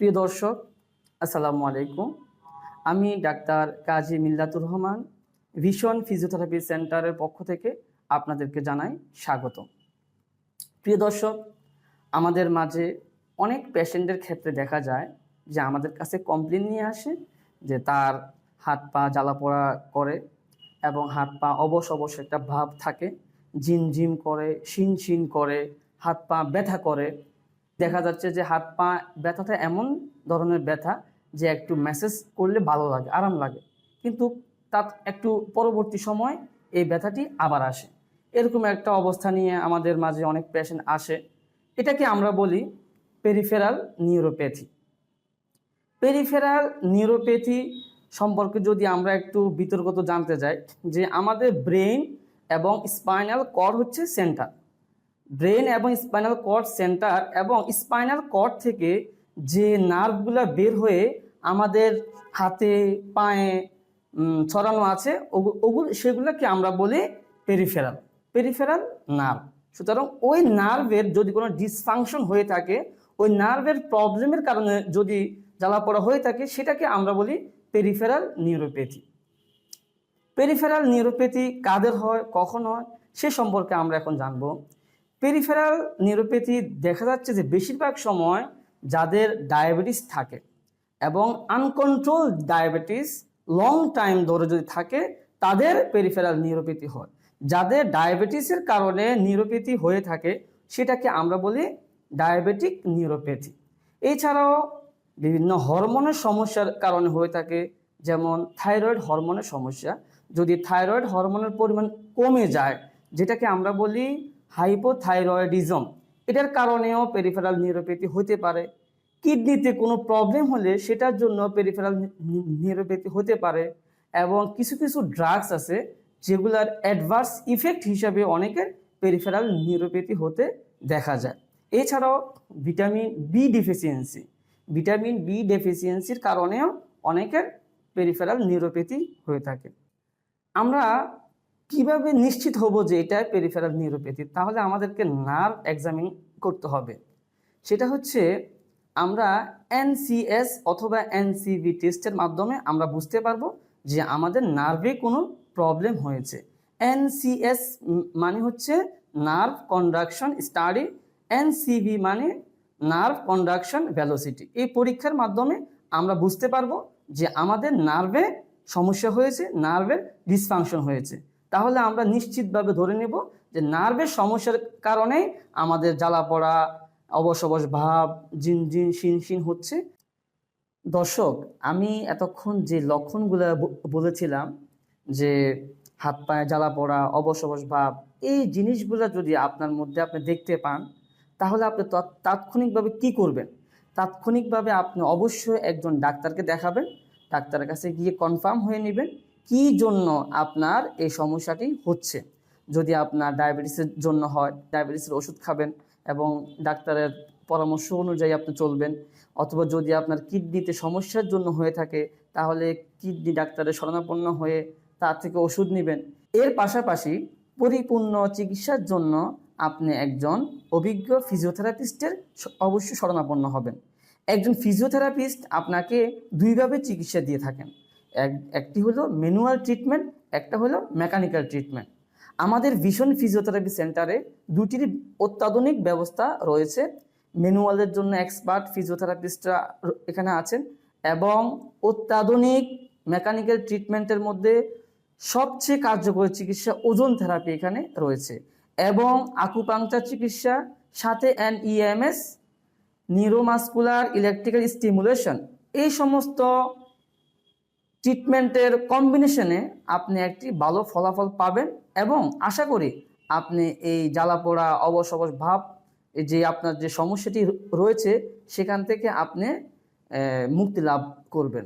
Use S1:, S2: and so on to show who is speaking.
S1: প্রিয় দর্শক, আসসালামু আলাইকুম। আমি doctor Kazi Millatur Rahman Vision Physiotherapy সেন্টারের পক্ষ থেকে আপনাদেরকে জানাই স্বাগত প্রিয় দর্শক, আমাদের মাঝে অনেক পেশেন্টের ক্ষেত্রে দেখা যায় যে আমাদের কাছে কমপ্লেন নিয়ে আসে যে তার হাত পা জ্বালা পোড়া করে এবং হাত পা অবশ অবশ একটা ভাব থাকে জিম জিম করে শিন শিন করে, হাত পা ব্যথা করে। দেখা যাচ্ছে যে হাত পা ব্যথাটা এমন ধরনের ব্যথা যে একটু মেসেজ করলে ভালো লাগে, আরাম লাগে। কিন্তু তার একটু পরবর্তী সময় এই ব্যথাটি আবার আসে। এরকম একটা অবস্থা নিয়ে আমাদের মাঝে অনেক পেশেন্ট আসে। এটাকে আমরা বলি পেরিফেরাল নিউরোপ্যাথি পেরিফেরাল নিউরোপ্যাথি সম্পর্কে যদি আমরা একটু বিতর্কত জানতে যাই যে আমাদের ব্রেন এবং স্পাইনাল কর হচ্ছে সেন্টার ব্রেন এবং স্পাইনাল কর্ড সেন্টার এবং স্পাইনাল কর্ড থেকে যে নার্ভগুলো বের হয়ে আমাদের হাতে, পায়ে ছড়ানো আছে, ওগু- ওগুলো, সেগুলোকে আমরা বলি পেরিফেরাল পেরিফেরাল নার্ভ। সুতরাং ওই নার্ভের যদি কোনো ডিসফাংশন হয়ে থাকে, ওই নার্ভের প্রবলেমের কারণে যদি জ্বালাপড়া হয়ে থাকে, সেটাকে আমরা বলি পেরিফেরাল নিউরোপ্যাথি। পেরিফেরাল নিউরোপ্যাথি কাদের হয়, কখন হয়, সে সম্পর্কে আমরা এখন জানব। পেরিফেরাল নিউরোপ্যাথি দেখা যাচ্ছে যে বেশিরভাগ সময় যাদের ডায়াবেটিস থাকে এবং আনকন্ট্রোল ডায়াবেটিস লং টাইম ধরে যদি থাকে, তাদের পেরিফেরাল নিউরোপ্যাথি হয়। যাদের ডায়াবেটিসের কারণে নিউরোপ্যাথি হয়ে থাকে, সেটাকে আমরা বলি ডায়াবেটিক নিউরোপ্যাথি এছাড়াও বিভিন্ন হরমোনের সমস্যার কারণে হয়ে থাকে, যেমন থাইরয়েড হরমোনের সমস্যা। যদি থাইরয়েড হরমোনের পরিমাণ কমে যায়, যেটাকে আমরা বলি হাইপোথাইরয়েডিজম এটার কারণেও পেরিফেরাল নিউরোপ্যাথি হতে পারে। কিডনিতে কোনো প্রবলেম হলে সেটার জন্য পেরিফেরাল নিউরোপ্যাথি হতে পারে এবং কিছু কিছু ড্রাগস আছে যেগুলার অ্যাডভার্স ইফেক্ট হিসাবে অনেকের পেরিফেরাল নিউরোপ্যাথি হতে দেখা যায়। এছাড়াও vitamin B deficiency vitamin B ডেফিসিয়েন্সির কারণেও অনেকের পেরিফেরাল নিউরোপ্যাথি হয়ে থাকে। আমরা কীভাবে নিশ্চিত হব যে এটা পেরিফেরাল নিউরোপ্যাথি তাহলে আমাদেরকে নার্ভ এক্সামিন করতে হবে। সেটা হচ্ছে আমরা এনসিএস অথবা এনসিভি টেস্টের মাধ্যমে আমরা বুঝতে পারব যে আমাদের নার্ভে কোনো প্রবলেম হয়েছে। এনসিএস মানে হচ্ছে নার্ভ কন্ডাকশন স্টাডি এনসিভি মানে নার্ভ কন্ডাকশন ভ্যালোসিটি এই পরীক্ষার মাধ্যমে আমরা বুঝতে পারব যে আমাদের নার্ভে সমস্যা হয়েছে নার্ভের ডিসফাংশন হয়েছে। তাহলে আমরা নিশ্চিতভাবে ধরে নেব যে নার্ভের সমস্যার কারণে আমাদের জ্বালা পড়া, অবশ অবশ ভাব, জিন জিন, শিন শিন হচ্ছে। দর্শক, আমি এতক্ষণ যে লক্ষণগুলো বলেছিলাম যে হাত পায়ে জ্বালা পড়া, অবশ ভাব, এই জিনিসগুলো যদি আপনার মধ্যে আপনি দেখতে পান, তাহলে আপনি তাৎক্ষণিকভাবে কি করবেন? তাৎক্ষণিকভাবে আপনি অবশ্যই একজন ডাক্তারকে দেখাবেন, ডাক্তারের কাছে গিয়ে কনফার্ম হয়ে নেবেন। কি জন্য আপনার এই সমস্যাটি হচ্ছে? যদি আপনার ডায়াবেটিসের জন্য হয়, ডায়াবেটিসের ওষুধ খাবেন এবং ডাক্তারের পরামর্শ অনুযায়ী আপনি চলবেন, অথবা যদি আপনার কিডনিতে সমস্যার জন্য হয়ে থাকে, তাহলে কিডনি ডাক্তারের শরণাপন্ন হয়ে তার থেকে ওষুধ নেবেন। এর পাশাপাশি পরিপূর্ণ চিকিৎসার জন্য আপনি একজন অভিজ্ঞ ফিজিওথেরাপিস্টের অবশ্যই শরণাপন্ন হবেন। একজন ফিজিওথেরাপিস্ট আপনাকে দুইভাবে চিকিৎসা দিয়ে থাকেন। এক, একটি হলো ম্যানুয়াল ট্রিটমেন্ট একটা হলো মেকানিক্যাল ট্রিটমেন্ট আমাদের ভিশন ফিজিওথেরাপি সেন্টারে দুটির অত্যাধুনিক ব্যবস্থা রয়েছে। ম্যানুয়ালের জন্য এক্সপার্ট ফিজিওথেরাপিস্টরা এখানে আছেন এবং অত্যাধুনিক মেকানিক্যাল ট্রিটমেন্টের মধ্যে সবচেয়ে কার্যকরী চিকিৎসা ওজন থেরাপি এখানে রয়েছে এবং আকুপাংচার চিকিৎসা, সাথে E NEMS neuromuscular electrical stimulation এই সমস্ত ট্রিটমেন্টের কম্বিনেশনে আপনি একটি ভালো ফলাফল পাবেন এবং আশা করি আপনি এই জ্বালা পোড়া অবশ অবশ ভাব যে আপনার যে সমস্যাটি রয়েছে, সেখান থেকে আপনি মুক্তি লাভ করবেন।